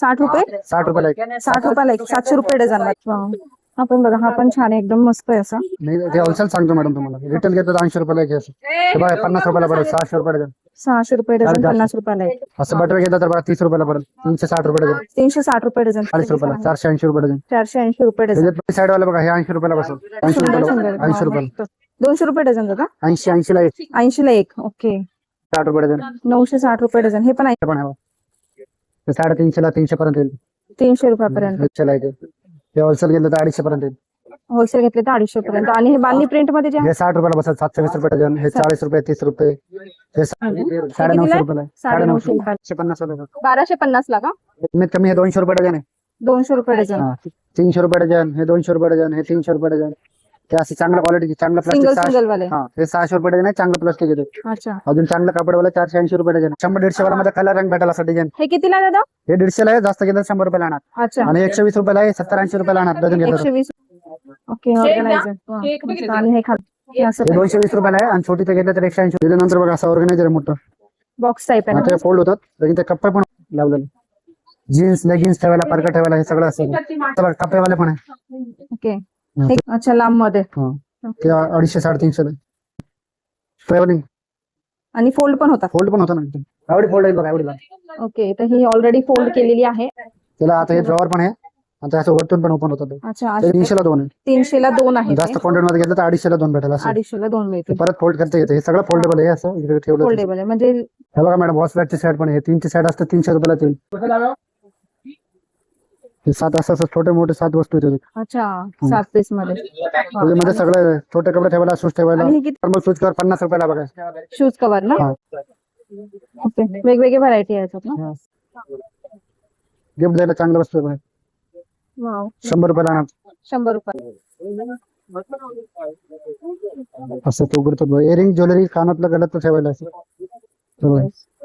साठ रुपये? साठ रुपयाला एक. साठ रुपयाला एक. सातशे रुपये डझन वाव. हा पण बघा हा पण छान आहे एकदम मस्त आहे असा. नाही ते होलसेल सांगतो मॅडम तुम्हाला. रिटेल घेतात ऐंशी रुपयाला एक हे असं. हे बघा पन्नास रुपयाला पडेल सहाशे रुपये डझन सहाशे रुपये डझन. पन्नास रुपयाला एक. असं बटर घेतलं तर बघा तीस रुपयाला पडेल. तीनशे साठ रुपये डझन. तीनशे साठ रुपये डझन. चाळीस रुपयाला चारशे ऐंशी रुपये डझन. चारशे ऐंशी रुपये डझन. त्याच्यात साईड वाला बघा हे ऐंशी रुपयाला बसेल. ऐंशी रुपयाला ऐंशी रुपयाला. दोनशे रुपये डझन का? ऐंशी ऐंशीला एक. ऐंशी ला एक ओके. साठ रुपये डझन. नऊशे साठ रुपये डझन. हे पण आहे. ते तीनशे पर्यंत येईल. तीनशे रुपयापर्यंत. एकशेला एक हे होलसेल घेतलं तर अडीचशे पर्यंत येईल. होलसेल घेतले तर अडीचशे पर्यंत आणि हे प्रिंट मध्ये जे आहे, हे साठ रुपयाला बसेल सातशे वीस रुपये डझन. हे चाळीस रुपये तीस रुपये. हे सा- साडे नऊशे रुपयाला. आहे. साडे साडेनऊशे. नऊशे रुपयाला. एकशे पन्नास रुपये. बाराशे पन्नास ला का? कमीत कमी हे दोनशे रुपये डझन आहे. दोनशे रुपये डझन. हा. तीनशे रुपये डझन. हे दोनशे रुपये डझन. हे तीनशे रुपये डझन. हे असे चांगल्या क्वालिटीचे चांगलं सिंगल प्लास्टिक सिंगल वाले. हा हे सहाशे रुपये डझन आहे चांगलं प्लास्टिक येते. अच्छा. अजून चांगलं कापडवाला चारशे ऐंशी रुपये डझन शंभर दीडशे वाला मध्ये कलर रंग भेटायला असं डिझाईन हे कितीला दादा? हे दीडशेला आहे जास्त घेतलं तर शंभर रुपयाला आणणार अच्छा. आणि एकशे वीस रुपयाला आहे सत्तर ऐंशी रुपयाला आणणार डझन घेतलं तर. एकशे वीस. ओके ऑर्गनायझर आणि हे खाली हे असं हे दोनशे वीस रुपयाला आहे आणि छोटी ते घेतलं तर एकशे ऐंशी. दिल्यानंतर बघा असं ऑर्गनायझर आहे मोठं. बॉक्स टाईप आहे ते फोल्ड होतात. तरी ते कप्पे पण लावलेले. जीन्स लेगिन्स ठेवायला परका ठेवायला हे सगळं असतं. आता बघा, कप्पेवाले पण आहे. ओके अच्छा लांबमध्ये. ते अडीचशे साडेतीनशे ट्रॅव्हलिंग आणि फोल्ड पण होतात. फोल्ड पण होतं ना. एवढी फोल्ड आहे बघा एवढी लांब. ओके तर ही ऑलरेडी फोल्ड केलेली आहे. त्याला आता हे ड्रॉवर पण आहे. आणि ते असं वरतून पण ओपन होतं. अच्छा तीनशेला दोन आहे. तीनशे ला दोन आहे जास्त क्वांटिटी मध्ये घेतलं तर अडीचशेला दोन भेटेल असं. अडीचशे ला दोन मिळतील. ते परत फोल्ड करता येते. हे सगळं फोल्डेबल आहे असं. इकडे ठेवलं. फोल्डेबल आहे. म्हणजे हे बघा मॅडम बॅगची साईड पण आहे. तीनशे साईड असते तीनशे रुपयाला तीन. हे सात असं असं छोटे मोठे सात वस्तू येते अच्छा सात पीसमध्ये. सगळे छोटे कपडे ठेवायला शूज ठेवायला आणि हे किती? नॉर्मल शूज कवर पन्नास रुपयाला बघा. शूज कव्हर ना. ओके. वेगवेगळे व्हरायटी आहेत ना? गिफ्ट द्यायला चांगलं वस्तू आहे बघा. वाव शंभर रुपयाला आणा. शंभर रुपये. असं तो उघडतो इयरिंग ज्वेलरी कानातलं गळ्यात ठेवायला असं. हे बघा.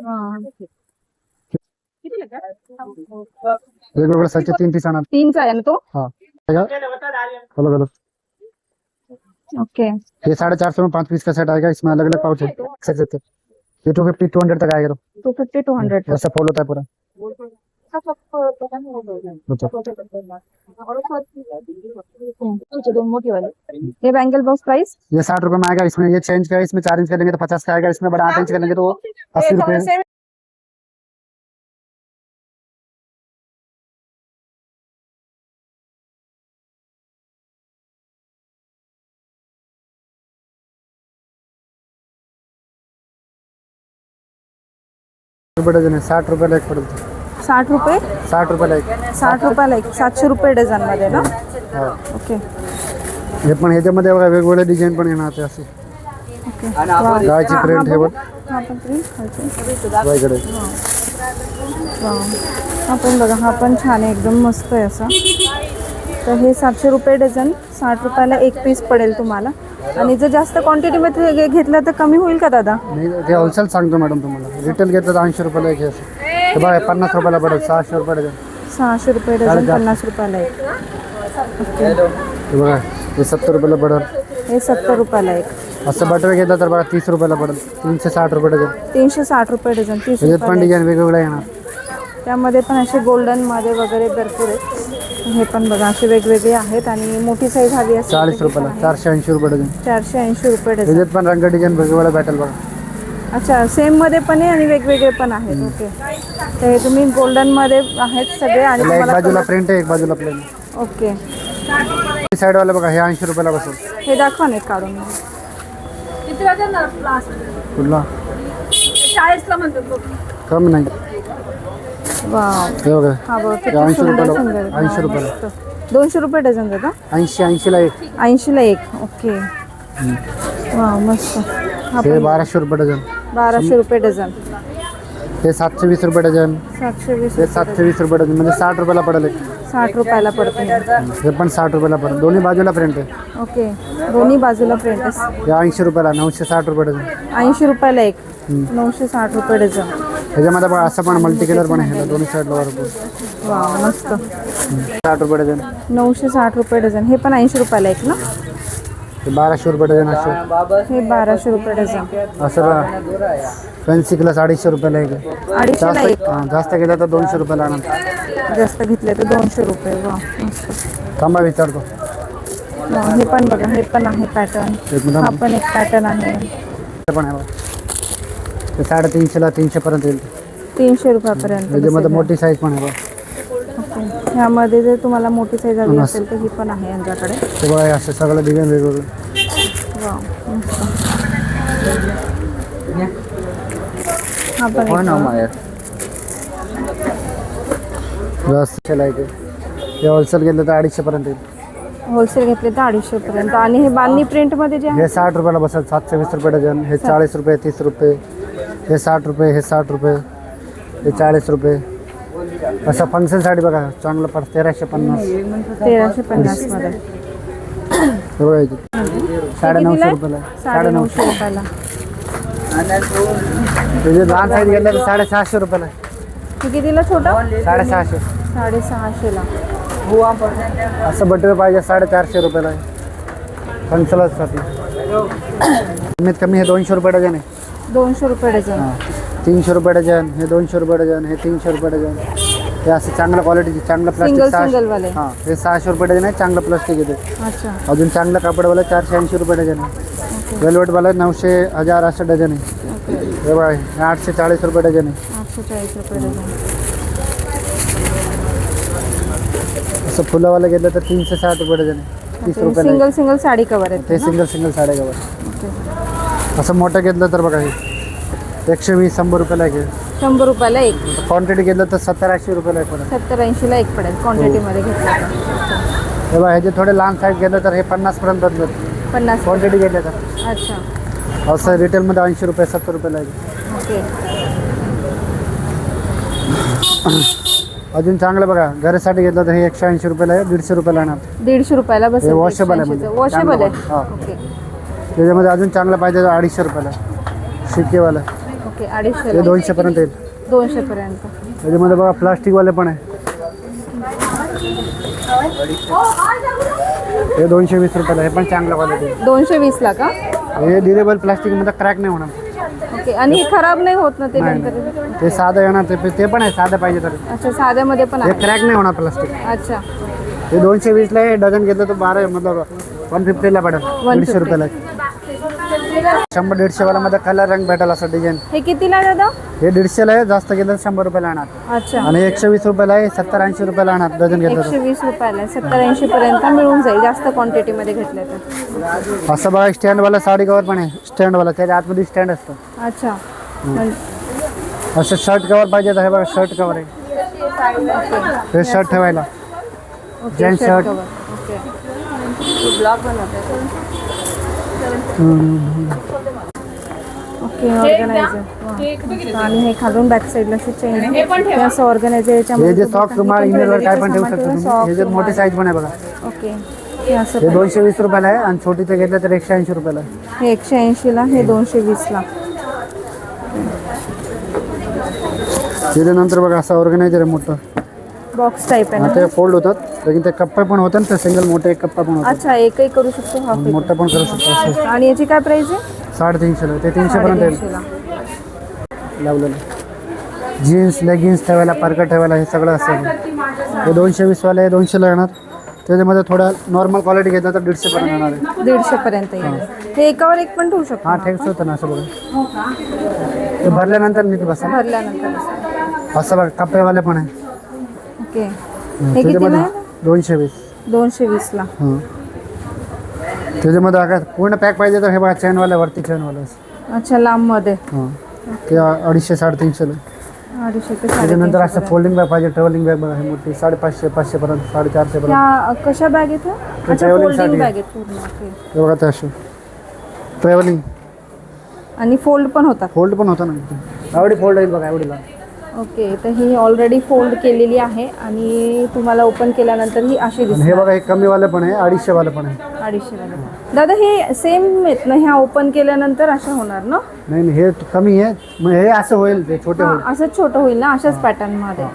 हा. वेगवेगळ्या साईजचे तीन पीस आणा. तीनचा आहे ना तो? हा. अलग अलग ओके ये साढ़े चार सौ में पाँच पीस का सेट आएगा इसमें अलग अलग पाउच है सकते थे ये टू फिफ्टी टू हंड्रेड तक आएगा टू फिफ्टी टू हंड्रेड ऐसा फॉल होता है पूरा हे बँगल बॉक्स प्राइस ये साठ रुपए में आएगा इसमें ये इंच का इसमें चार इंच का लेंगे तो पचास का आएगा. इसमें बड़ा आठ इंच का लेंगे तो अस्सी रुपए रुपये डजन है साठ रुपये एक पड़ता साठ रुपये? साठ रुपये एक. साठ रुपयाला एक. सातशे रुपये डझनमध्ये ना? हा. ओके. हे पण ह्याच्यामध्ये बघा वेगवेगळे डिझाईन पण येणार ते असे. ओके. गायची प्रिंट हे बघ. हा पण print. बाईकडे. हा पण बघा हा पण छान आहे. एकदम मस्त आहे असा. तर हे सातशे रुपये डझन. साठ रुपयाला एक पीस पडेल तुम्हाला. आणि जर जास्त क्वांटिटीमध्ये घेतलं तर कमी होईल का दादा? नाही ते होलसेल सांगतो मॅडम तुम्हाला. रिटेल घेतलं तर ऐंशी रुपयाला एक असं. हे बघा पन्नास रुपयाला पडेल सहाशे रुपये सहाशे रुपये डझन. पन्नास रुपयाला एक. हे बघा हे सत्तर रुपयाला पडेल. हे सत्तर रुपयाला एक. असं बटर घेतलं तर बघा तीस रुपयाला पडेल. तीनशे साठ रुपये डझन. तीनशे साठ रुपये डझन तीस त्याच्यात पण रुपयाला. डिझाईन वेगवेगळ्या येणार. त्यामध्ये पण असे गोल्डनमध्ये वगैरे भरपूर आहेत. हे पण बघा असे वेगवेगळे आहेत आणि मोठी साईज हवी असेल चाळीस रुपयाला चारशे ऐंशी रुपये डझन. चारशे ऐंशी रुपये डझन. त्याच्यात पण रंग डिझाईन वेगवेगळ्या भेटेल बघा. अच्छा सेममध्ये पण आहे आणि वेगवेगळे पण आहेत. ओके तर हे तुम्ही गोल्डनमध्ये आहेत सगळे आणि त्याला एक बाजूला प्रिंट आहे एक बाजूला प्लेन ओके साईड वाला बघा हे ऐंशी रुपयाला बसून हे दाखवा नाही काढून. कुठला चाळीसला म्हणतो कमी नाही. वाव. हे बघा. हा बघ हे किती ऐंशी सुंदर रुपयाला- सुंदर. रुपयाला. मस्त. दोनशे रुपये डझन दादा ऐंशी ऐंशीला एक. ऐंशीला एक. ओके. वा मस्त. हा हे पण बाराशे रुपये डझन. बाराशे रुपये डझन. हे सातशे वीस रुपये डझन. सातशे वीस हे सातशे वीस रुपये डझन. म्हणजे साठ रुपयाला पडेल एक. साठ रुपयाला पडते. हे पण साठ रुपयाला पडेल. दोन्ही बाजूला प्रिंट आहे. ओके. दोन्ही बाजूला प्रिंट हे ऐंशी रुपयाला नऊशे साठ रुपये डझन. ऐंशी रुपयाला एक. नऊशे साठ रुपये डझन. ह्याच्यामध्ये बघा असं पण मल्टी कलर पण आहे दोन्ही साईडला वर वा मस्त. साठ रुपये डझन. नऊशे साठ रुपये डझन. हे पण ऐंशी रुपयाला एक ना? हे बाराशे रुपये डझन असे. हे बाराशे रुपये डझन. असं फॅन्सी क्लास अडीचशे रुपयाला एक. आहे. अडीचशेला जास्त एक. हां, जास्त गेलं तर दोनशे रुपयाला आणा. जास्त घेतले तर दोनशे रुपये. वा मस्त. थांबा विचारतो. हे पण बघा हे पण आहे पॅटर्न हा पण एक पॅटर्न आहे. पण आहे बघा. ते साडेतीनशेला तीनशेपर्यंत येईल तीनशे रुपयापर्यंत त्याच्यामध्ये. मोठी साईज पण आहे बघा. ओके. ह्यामध्ये जर तुम्हाला मोठी साईज हवी असेल तर ही पण आहे यांच्याकडे. ते बघा हे असं सगळं डिझाईन वेगवेगळं. वा मस्त. हा पण एक जास्त आहे हे होलसेल घेतलं तर अडीचशेपर्यंत येईल. होलसेल घेतले तर अडीचशे पर्यंत आणि हे बांधणी प्रिंट मध्ये जे आहे हे साठ रुपयाला बसेल सातशे वीस रुपये डझन. हे चाळीस रुपये तीस रुपये. हे साठ रुपये हे साठ रुपये हे चाळीस रुपये. असं फंक्शनसाठी बघा चांगलं पड तेराशे पन्नास. तेराशे पन्नास मध्ये. साडे नऊशे रुपयाला. साडे नऊशे रुपयाला. त्याचे लहान साईज घेतलं तर साडेसहाशे रुपयाला. हे कितीला छोटा? साडेसहाशे. साडेसहाशेला असं बटर पाहिजे साडेचारशे रुपयाला. आहे फंक्शनसाठी कमीत कमी हे दोनशे रुपये डझन आहे. दोनशे रुपये डझन. हां. तीनशे रुपये डझन हे दोनशे रुपये डझन हे तीनशे रुपये डझन. हे असं चांगल्या क्वालिटीचे चांगलं प्लास्टिक सहाशे सिंगल वाले. हां हे सहाशे रुपये डझन आहे चांगलं प्लास्टिक येते. अच्छा. अजून चांगलं कापडवाला चारशे ऐंशी रुपये डझन आहे. वेलवेटवाला नऊशे हजार असं डझन आहे. हे बघा हे आठशे चाळीस रुपये डझन आहे. आठशे चाळीस रुपये डझन. असं फुलावाला घेतलं तर तीनशे साठ रुपये डझन आहे. तीस रुपयाला सिंगल सिंगल साडी कवर आहे. आहेत ते? सिंगल सिंगल साड्या ओके. असं मोठं घेतलं तर बघा हे. एकशे वीस शंभर रुपयाला आहे. शंभर रुपयाला एक. क्वांटिटी घेतलं तर सत्तर ऐंशी रुपयाला आहे परत सत्तर ऐंशीला एक पडेल. क्वांटिटीमध्ये घेतलं तर. हे बघा ह्याचे थोडे लहान साईज घेतलं तर हे पन्नासपर्यंत बदलत पन्नास क्वांटिटी घेतलं तर. अच्छा. असं रिटेलमध्ये ऐंशी रुपये सत्तर रुपयाला आहे ओके अजून चांगलं बघा घरासाठी घेतलं तर हे एकशे ऐंशी रुपयाला आहे दीडशे रुपयाला येणार. दीडशे रुपयाला बसेल हे washable आहे म्हणजे. वॉशेबल आहे. हा. ओके त्याच्यामध्ये अजून चांगलं पाहिजे तर अडीचशे रुपयाला. शिकेवाला ओके अडीचशे हे दोनशेपर्यंत येईल. दोनशे पर्यंत. त्याच्यामध्ये बघा प्लास्टिकवाले पण आहे. हे दोनशे वीस रुपयाला हे पण चांगलं क्वालिटी दोनशे वीसला का? हे ड्युरेबल प्लास्टिकमध्ये क्रॅक नाही होणार. ओके आणि हे खराब नाही होत ना ते नाही नंतर? नाही. ते साधं येणार ते ते पण आहे साधं पाहिजे तर. अच्छा साध्यामध्ये पण हे आहे. क्रॅक नाही होणार प्लास्टिक अच्छा. हे दोनशे वीसला आहे डझन घेतलं तर बारा मतलब वन फिफ्टीला पडेल 150. दीडशे रुपयाला. शंभर दीडशे वालामध्ये कलर रंग भेटेल असं डिझाईन हे कितीला आहे दादा? हे दीडशेला आहे जास्त घेतलं तर शंभर रुपयाला येणार अच्छा. आणि एकशे वीस रुपयाला आहे सत्तर ऐंशी रुपयाला येणार डझन घेतलं एकशे वीस रुपयाला. सत्तर ऐंशी पर्यंत मिळून जाईल जास्त क्वांटिटीमध्ये घेतले तर. तर असं बघा स्टँडवाला साडी कवर पण आहे स्टँडवाला त्याच्या आतमध्ये स्टँड असतं. अच्छा. असं शर्ट कवर पाहिजे तर हे बघा शर्ट कवर आहे. हे शर्ट ठेवायला. Okay Gents shirt shirt. cover. Okay blog बनवते ओके ऑर्गनायझर आणि हे खालून बॅक साईडला चेन हे असं ऑर्गनायझर हे याच्यामध्ये जे रुमाल काय पण ठेवू शकतो हे जे मोठी. साईज पण आहे बघा. ओके. हे. दोनशे वीस रुपयाला आहे आणि छोटीचं घेतलं तर एकशे ऐंशी रुपयाला हे एकशे ऐंशीला हे दोनशे वीसला त्याच्यानंतर बघा असं ऑर्गनायझर आहे मोठं. बॉक्स टाईप आहे ना? ते फोल्ड होतात. लेकिन ते कप्पे पण होतात ना ते सिंगल मोठे एक कप्पा पण होतात अच्छा एकही करू शकतो हाफ एक. मोठं पण करू शकतो असं. आणि याची काय प्राइस आहे? साडेतीनशेला. ते तीनशेपर्यंत येईल. साडेतीनशेला. लावलेलं. जीन्स लेगिन्स ठेवायला पार्कर ठेवायला हे सगळं असेल. हे दोनशे वीसवाले हे दोनशेला येणार. त्याच्यामध्ये थोडं नॉर्मल क्वालिटी घेतलं तर दीडशेपर्यंत येणार आहे. दीडशे पर्यंत येईल. हे. एकावर एक पण ठेवू शकतो हा ना ठेवतो होतं ना असं बघा. ते भरल्यानंतर नीट बसा भरल्यानंतर असं बघा कप्पेवाले पण आहे. ओके. हे. कितीला आहे दोनशे वीस. दोनशे वीसला. हां. त्याच्यामध्ये अगर पूर्ण पॅक पाहिजे तर हे बघा चेनवाले वरती चेनवाले अच्छा लांबमध्ये. हां. ते अडीचशे साडेतीनशेला अडीचशे ते त्याच्यानंतर असं साडेतीनशे फोल्डिंग बॅग पाहिजे ट्रॅव्हलिंग बॅग बघा हे मोठी साडेपाचशे पाचशेपर्यंत साडेचारशेपर्यंत. त्या कशा बॅग आहेत ह्या? अच्छा travelling फोल्डिंगसाठी. बॅग आहेत पूर्ण ओके. हे बघा ते असे. ट्रॅव्हलिंग आणि फोल्ड पण होतात. फोल्ड पण होता ना. एवढी फोल्ड होईल बघा एवढीला ओके तर ही ऑलरेडी फोल्ड केलेली आहे आणि तुम्हाला ओपन केल्यानंतर ही अशी आणि हे दिसते बघा हे कमीवाले पण आहे अडीचशेवाले पण आहे. अडीचशे वाला. दादा हे सेम आहेत ना ह्या ओपन केल्यानंतर अशा होणार ना? नाही नाही, हे कमी आहे मग हे असं होईल ते छोटे होईल. हा, असंच छोटं होईल ना अशाच पॅटर्नमध्ये.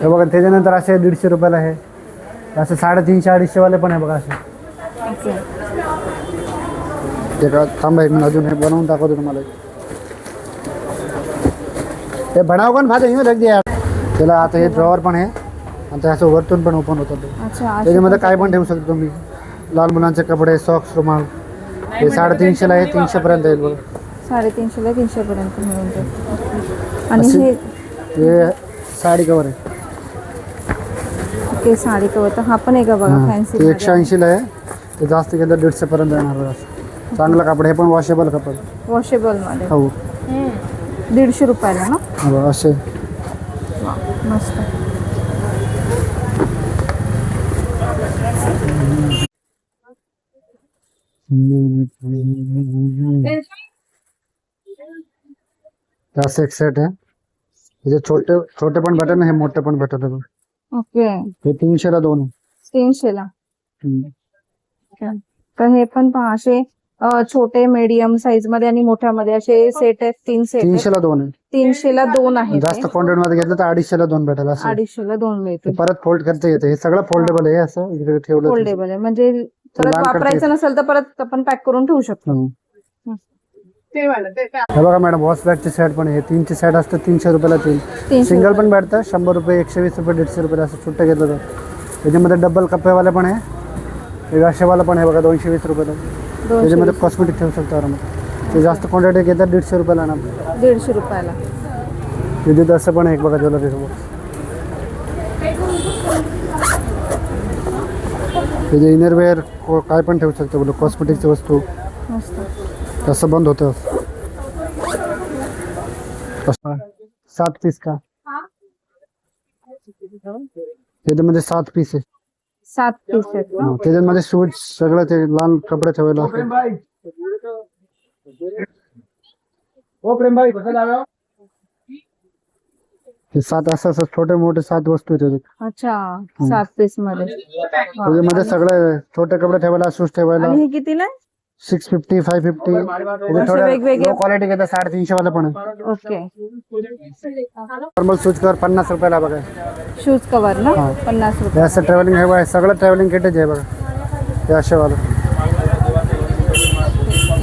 हे. बघा त्याच्यानंतर असे दीडशे रुपयाला आहे. असं साडेतीनशे अडीचशेवाले पण आहे बघा असे. ओके. ते का थांबा एक मिनिट अजून हे बनवून दाखवतो तुम्हाला. हे बनाव पण फायदा येऊ लागते यार. त्याला आता हे ड्रॉवर पण आहे. आणि ते असं वरतून पण ओपन होतं ते. अच्छा त्याच्यामध्ये काय पण ठेवू शकतो तुम्ही. लहान मुलांचे कपडे सॉक्स रुमाल. हे साडेतीनशेला आहे तीनशेपर्यंत येईल बघा. साडेतीनशेला तीनशेपर्यंत मिळून जाईल. आणि हे हे साडी कवर आहे. ओके साडी कवर तर हा पण आहे का बघा हां, फॅन्सी ते एकशे ऐंशीला आहे. ते जास्त गेलं दीडशेपर्यंत येणार बघा. असं. चांगलं कपडे हे पण वॉशेबल कपडे. वॉशेबलमध्ये हो. दीडशे रुपयाला ना? बघा, असे. वा, मस्त. असं एक सेट आहे. छोटे छोटे पण भेटत हे मोठे पण भेटत आहे बघ. ओके. हे तीनशेला दोन आहे. तीनशेला. हम्म. तर हे पण पहा असे छोटे मीडियम साईजमध्ये आणि मोठ्यामध्ये असे सेट आहेत तीन सेट आहेत. तीनशेला दोन आहे. तीनशेला दोन आहेत. जास्त क्वांटिटी मध्ये घेतलं तर अडीचशेला दोन भेटेल असं. अडीचशेला दोन ते मिळतील परत फोल्ड करता येते. हे सगळं फोल्डेबल आहे असं इकडे ठेवलं फोल्डेबल आहे. म्हणजे परत लहान करता वापरायचं नसेल तर परत आपण पॅक करून ठेवू शकतो. हो. हे बघा मॅडम वॉश बॅगचे सेट पण आहे. तीनचे सेट असतात तीनशे रुपयाला तीन. तीनशे सिंगल पण भेटतं शंभर रुपये एकशे वीस रुपये दीडशे रुपये असं सुट्टे घेतलं तर त्याच्यामध्ये डबल कप्पेवाले पण आहे. हे असेवाला पण आहे बघा दोनशे वीस रुपयाला. त्याच्यामध्ये कॉस्मेटिक ठेवू शकतो आरामात ते जास्त क्वांटिटी घेतात दीडशे रुपयाला ना दीडशे रुपयाला तिथे तसं पण आहे एक बघा ज्वेलरी त्याचे इनरवेअर काय पण ठेवू शकतो बोल कॉस्मेटिकची वस्तू। तसं बंद होतं. सात पीस का? त्याच्यामध्ये सात पीस आहे. सात पीस आहेत ना? हा, त्याच्यामध्ये शूज सगळं ते लहान कपडे ठेवायला ते सात असं असं छोटे मोठे सात वस्तू आहेत त्याच्यात. अच्छा सात पीसमध्ये. त्याच्यामध्ये सगळे छोटे कपडे ठेवायला शूज ठेवायला. आणि हे कितीला आहे? Six fifty five fifty. वेगवेगळे- क्वालिटी घेतात साडेतीनशे वाला पण आहे ओके। नॉर्मल शूज़ कवर पन्नास रुपयाला बघा शूज़ कवर ना? हा. पन्नास हे रुपये असं ट्रॅव्हलिंग हे बघा सगळं ट्रॅव्हलिंग किटेच आहे बघा हे असे वाला।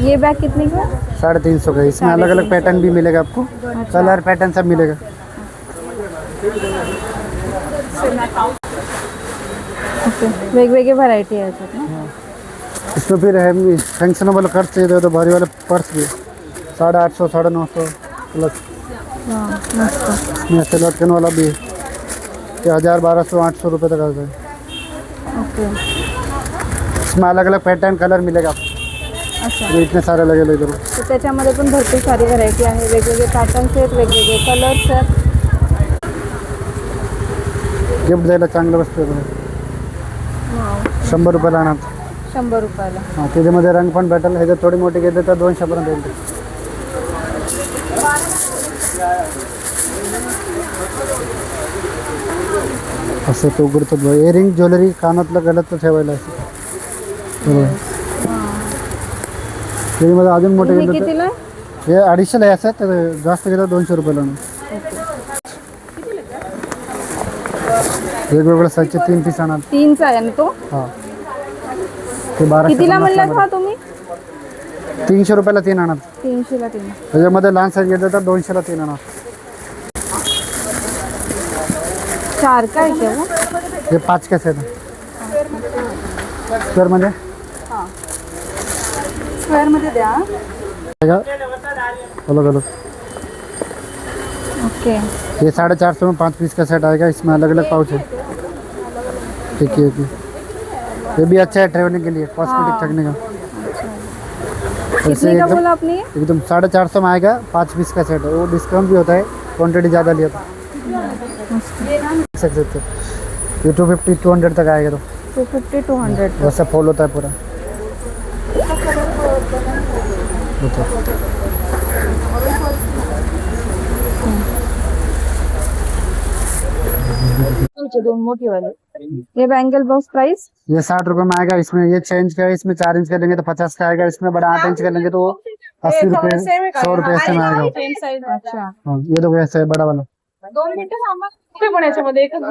ये बैग कितने का? साढ़े तीन सौ का। है। इसमें अलग अलग पैटर्न भी मिलेगा आपको। कलर पैटर्न सब मिलेगा। ओके। वेगवेगळे व्हरायटी आहे याच्यात ना इसमें फिर है फंक्शनेबल खर्च चाहिए तो भारी वाले पर्स भी। साढ़े आठ सौ साढ़े नौ सौ प्लस इसमें लटकन वाला भी है हज़ार बारह सौ आठ सौ रुपये तक आता है ओके। इसमें अलग अलग पैटर्न कलर मिलेगा। आपको अच्छा इतने सारे लगे लगे इधर। तर त्याच्यामध्ये पण भरपूर सारी व्हरायटी आहे वेगवेगळे पॅटर्न्स आहेत वेगवेगळे कलर्स आहेत गिफ्ट द्यायला चांगलं. वाव, शंभर रुपयाला आणा शंभर रुपयाला हां त्याच्यामध्ये रंग पण भेटेल ह्याच्यात थोडी मोठी घेतली तर दोनशेपर्यंत येईल ते. असं तो उघडतो इयरिंग ज्वेलरी कानातलं गळ्यात ठेवायला असं बघा. त्याच्यामध्ये अजून मोठे हे घेतलं तर कितीला आहे? हे अडीचशेला आहे असं तर जास्त घेतलं दोनशे रुपयाला. वेगवेगळ्या साईजचे तीन पीस आणा तीनचा आहे ना तो हां ते बाराशे कितीला पन्नासला म्हणलात हा तुम्ही? तीनशे रुपयाला तीन आणा. तीनशेला तीन. त्याच्यामध्ये लहान साईज घेतलं तर दोनशेला तीन आणा. चार काय केव्हा हे पाच कॅस आहेत. स्क्वेअरमध्ये स्क्वेअर मध्ये द्या. आहे अलग अलग ओके. ये साढ़े चार सौ में पाँच पीस का? सेट आएगा इसमें अलग अलग पाउच है ठीक है ये भी अच्छा है ट्रेवलिंग के लिए कॉस्मेटिक रखने का। कितने का बोला आपने? एकदम साढ़े चार सौ में आएगा पाँच पीस का सेट है। वो डिस्काउंट भी होता है क्वान्टिटी ज़्यादा लिया तो। सकते थे ये टू फिफ्टी टू हंड्रेड तक आएगा तो। टू फिफ्टी टू हंड्रेड वैसा फॉल होता है पूरा। होता है। दोन मोटी वाले। ये बैंगल बॉक्स प्राइस ये साठ रुपए में आएगा इसमें ये छह इंच का इसमें चार इंच का लेंगे तो पचास का आएगा इसमें बड़ा आठ इंच का लेंगे तो अस्सी रुपए सौ रुपए ऐसे आएगा। अच्छा हाँ, ये तो कैसे बड़ा वाला। दोन मिनिटं थांबा कुठे पण याच्यामध्ये एकच